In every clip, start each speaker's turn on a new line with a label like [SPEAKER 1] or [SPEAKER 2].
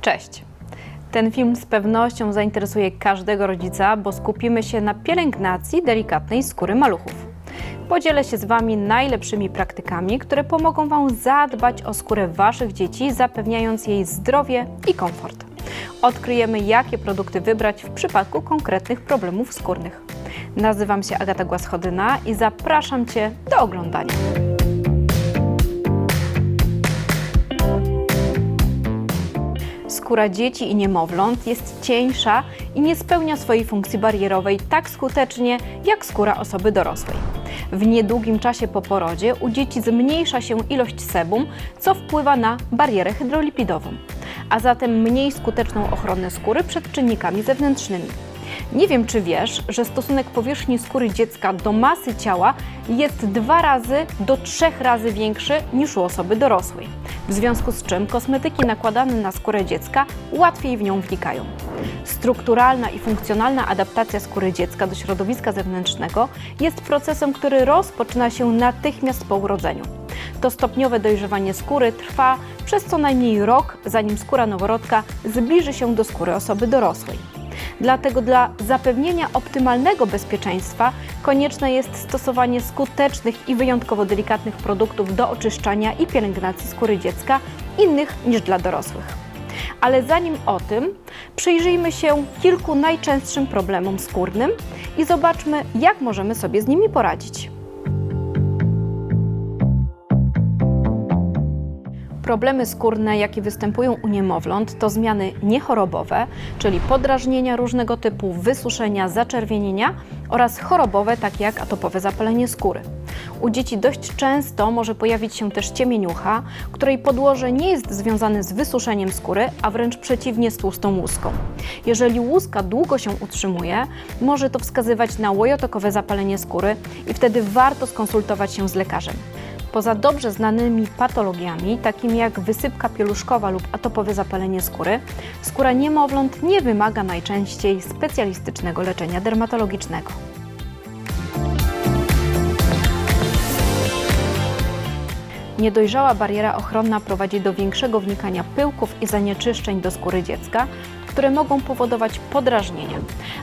[SPEAKER 1] Cześć! Ten film z pewnością zainteresuje każdego rodzica, bo skupimy się na pielęgnacji delikatnej skóry maluchów. Podzielę się z Wami najlepszymi praktykami, które pomogą Wam zadbać o skórę Waszych dzieci, zapewniając jej zdrowie i komfort. Odkryjemy, jakie produkty wybrać w przypadku konkretnych problemów skórnych. Nazywam się Agata Głaschodyna i zapraszam Cię do oglądania. Skóra dzieci i niemowląt jest cieńsza i nie spełnia swojej funkcji barierowej tak skutecznie jak skóra osoby dorosłej. W niedługim czasie po porodzie u dzieci zmniejsza się ilość sebum, co wpływa na barierę hydrolipidową, a zatem mniej skuteczną ochronę skóry przed czynnikami zewnętrznymi. Nie wiem, czy wiesz, że stosunek powierzchni skóry dziecka do masy ciała jest dwa razy do trzech razy większy niż u osoby dorosłej. W związku z czym kosmetyki nakładane na skórę dziecka łatwiej w nią wnikają. Strukturalna i funkcjonalna adaptacja skóry dziecka do środowiska zewnętrznego jest procesem, który rozpoczyna się natychmiast po urodzeniu. To stopniowe dojrzewanie skóry trwa przez co najmniej rok, zanim skóra noworodka zbliży się do skóry osoby dorosłej. Dlatego dla zapewnienia optymalnego bezpieczeństwa konieczne jest stosowanie skutecznych i wyjątkowo delikatnych produktów do oczyszczania i pielęgnacji skóry dziecka, innych niż dla dorosłych. Ale zanim o tym, przyjrzyjmy się kilku najczęstszym problemom skórnym i zobaczmy, jak możemy sobie z nimi poradzić. Problemy skórne, jakie występują u niemowląt, to zmiany niechorobowe, czyli podrażnienia różnego typu, wysuszenia, zaczerwienienia oraz chorobowe, takie jak atopowe zapalenie skóry. U dzieci dość często może pojawić się też ciemieniucha, której podłoże nie jest związane z wysuszeniem skóry, a wręcz przeciwnie z tłustą łuską. Jeżeli łuska długo się utrzymuje, może to wskazywać na łojotokowe zapalenie skóry i wtedy warto skonsultować się z lekarzem. Poza dobrze znanymi patologiami, takimi jak wysypka pieluszkowa lub atopowe zapalenie skóry, skóra niemowląt nie wymaga najczęściej specjalistycznego leczenia dermatologicznego. Niedojrzała bariera ochronna prowadzi do większego wnikania pyłków i zanieczyszczeń do skóry dziecka, które mogą powodować podrażnienia.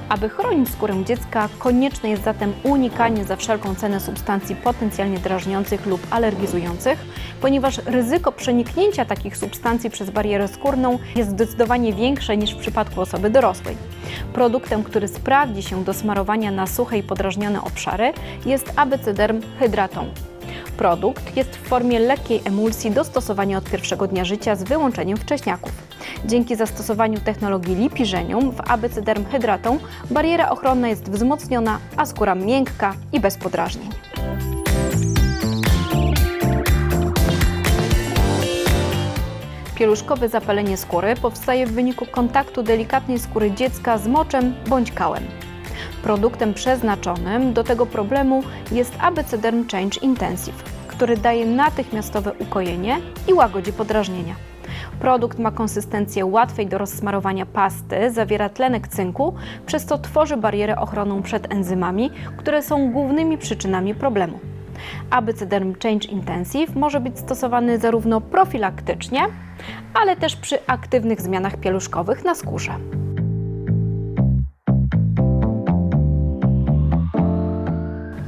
[SPEAKER 1] Aby chronić skórę dziecka, konieczne jest zatem unikanie za wszelką cenę substancji potencjalnie drażniących lub alergizujących, ponieważ ryzyko przeniknięcia takich substancji przez barierę skórną jest zdecydowanie większe niż w przypadku osoby dorosłej. Produktem, który sprawdzi się do smarowania na suche i podrażnione obszary jest Abecederm Hydraton. Produkt jest w formie lekkiej emulsji do stosowania od pierwszego dnia życia z wyłączeniem wcześniaków. Dzięki zastosowaniu technologii lipiżenium w Abecederm Hydraton bariera ochronna jest wzmocniona, a skóra miękka i bez podrażnień. Pieluszkowe zapalenie skóry powstaje w wyniku kontaktu delikatnej skóry dziecka z moczem bądź kałem. Produktem przeznaczonym do tego problemu jest Abecederm Change Intensive, który daje natychmiastowe ukojenie i łagodzi podrażnienia. Produkt ma konsystencję łatwej do rozsmarowania pasty, zawiera tlenek cynku, przez co tworzy barierę ochronną przed enzymami, które są głównymi przyczynami problemu. Abecederm Change Intensive może być stosowany zarówno profilaktycznie, ale też przy aktywnych zmianach pieluszkowych na skórze.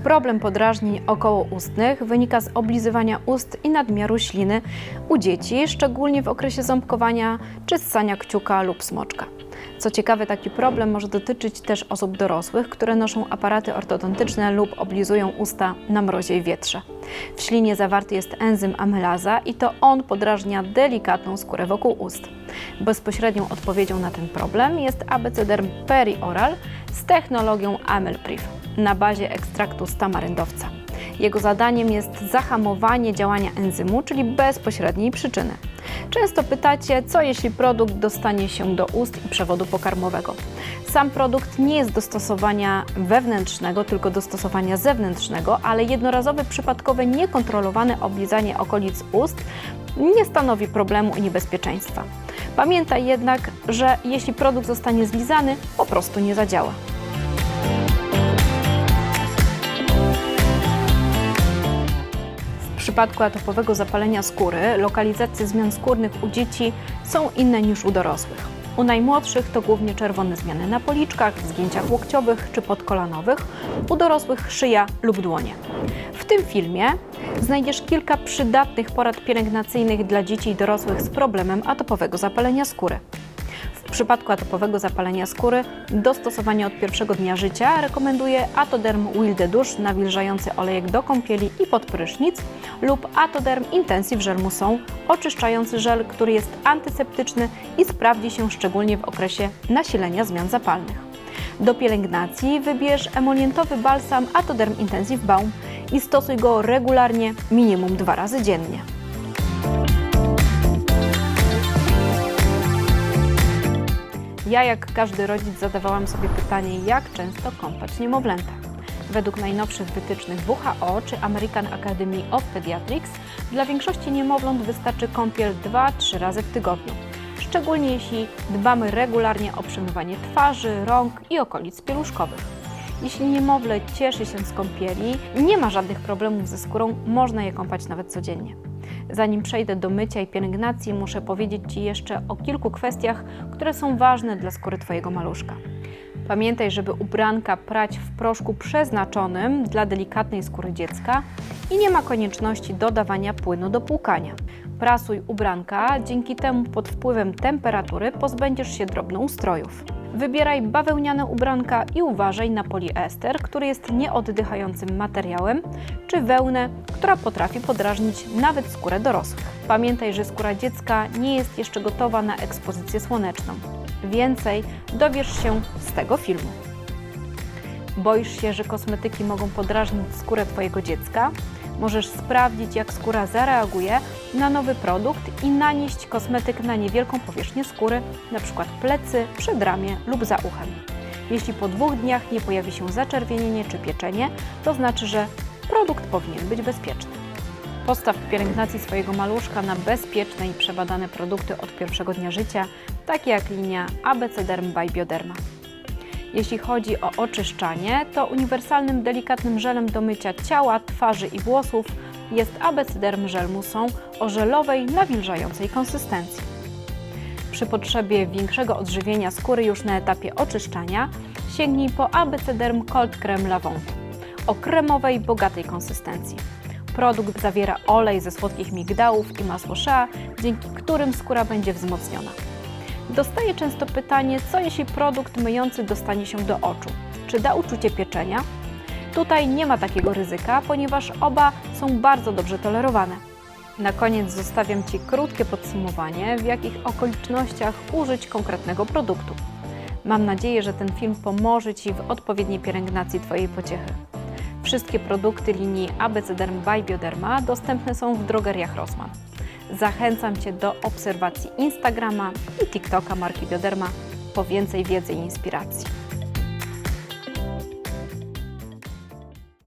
[SPEAKER 1] Problem podrażnień okołoustnych wynika z oblizywania ust i nadmiaru śliny u dzieci, szczególnie w okresie ząbkowania czy ssania kciuka lub smoczka. Co ciekawe, taki problem może dotyczyć też osób dorosłych, które noszą aparaty ortodontyczne lub oblizują usta na mrozie i wietrze. W ślinie zawarty jest enzym amylaza i to on podrażnia delikatną skórę wokół ust. Bezpośrednią odpowiedzią na ten problem jest Abecederm perioral z technologią Amylpriv na bazie ekstraktu z tamaryndowca. Jego zadaniem jest zahamowanie działania enzymu, czyli bezpośredniej przyczyny. Często pytacie, co jeśli produkt dostanie się do ust i przewodu pokarmowego. Sam produkt nie jest do stosowania wewnętrznego, tylko do stosowania zewnętrznego, ale jednorazowe, przypadkowe, niekontrolowane oblizanie okolic ust nie stanowi problemu i niebezpieczeństwa. Pamiętaj jednak, że jeśli produkt zostanie zlizany, po prostu nie zadziała. Przypadku atopowego zapalenia skóry lokalizacje zmian skórnych u dzieci są inne niż u dorosłych. U najmłodszych to głównie czerwone zmiany na policzkach, zgięciach łokciowych czy podkolanowych, u dorosłych szyja lub dłonie. W tym filmie znajdziesz kilka przydatnych porad pielęgnacyjnych dla dzieci i dorosłych z problemem atopowego zapalenia skóry. W przypadku atopowego zapalenia skóry do stosowania od pierwszego dnia życia rekomenduję Atoderm Wilde Dusz nawilżający olejek do kąpieli i pod prysznic lub Atoderm Intensive Gel Musą oczyszczający żel, który jest antyseptyczny i sprawdzi się szczególnie w okresie nasilenia zmian zapalnych. Do pielęgnacji wybierz emolientowy balsam Atoderm Intensive Balm i stosuj go regularnie, minimum dwa razy dziennie. Ja, jak każdy rodzic, zadawałam sobie pytanie, jak często kąpać niemowlęta. Według najnowszych wytycznych WHO czy American Academy of Pediatrics dla większości niemowląt wystarczy kąpiel 2-3 razy w tygodniu. Szczególnie jeśli dbamy regularnie o przemywanie twarzy, rąk i okolic pieluszkowych. Jeśli niemowlę cieszy się z kąpieli nie ma żadnych problemów ze skórą, można je kąpać nawet codziennie. Zanim przejdę do mycia i pielęgnacji, muszę powiedzieć Ci jeszcze o kilku kwestiach, które są ważne dla skóry Twojego maluszka. Pamiętaj, żeby ubranka prać w proszku przeznaczonym dla delikatnej skóry dziecka i nie ma konieczności dodawania płynu do płukania. Prasuj ubranka, dzięki temu pod wpływem temperatury pozbędziesz się drobnoustrojów. Wybieraj bawełniane ubranka i uważaj na poliester, który jest nieoddychającym materiałem, czy wełnę, która potrafi podrażnić nawet skórę dorosłych. Pamiętaj, że skóra dziecka nie jest jeszcze gotowa na ekspozycję słoneczną. Więcej dowiesz się z tego filmu. Boisz się, że kosmetyki mogą podrażnić skórę Twojego dziecka? Możesz sprawdzić, jak skóra zareaguje na nowy produkt i nanieść kosmetyk na niewielką powierzchnię skóry, np. plecy, przedramię lub za uchem. Jeśli po dwóch dniach nie pojawi się zaczerwienienie czy pieczenie, to znaczy, że produkt powinien być bezpieczny. Postaw w pielęgnacji swojego maluszka na bezpieczne i przebadane produkty od pierwszego dnia życia, takie jak linia ABC Derm by Bioderma. Jeśli chodzi o oczyszczanie, to uniwersalnym, delikatnym żelem do mycia ciała, twarzy i włosów jest Abecederm Gel Musą o żelowej, nawilżającej konsystencji. Przy potrzebie większego odżywienia skóry już na etapie oczyszczania sięgnij po Abecederm Cold Creme Lavon o kremowej, bogatej konsystencji. Produkt zawiera olej ze słodkich migdałów i masło shea, dzięki którym skóra będzie wzmocniona. Dostaję często pytanie, co jeśli produkt myjący dostanie się do oczu? Czy da uczucie pieczenia? Tutaj nie ma takiego ryzyka, ponieważ oba są bardzo dobrze tolerowane. Na koniec zostawiam Ci krótkie podsumowanie, w jakich okolicznościach użyć konkretnego produktu. Mam nadzieję, że ten film pomoże Ci w odpowiedniej pielęgnacji Twojej pociechy. Wszystkie produkty linii ABC Derm by Bioderma dostępne są w drogeriach Rossmann. Zachęcam Cię do obserwacji Instagrama i TikToka marki Bioderma po więcej wiedzy i inspiracji.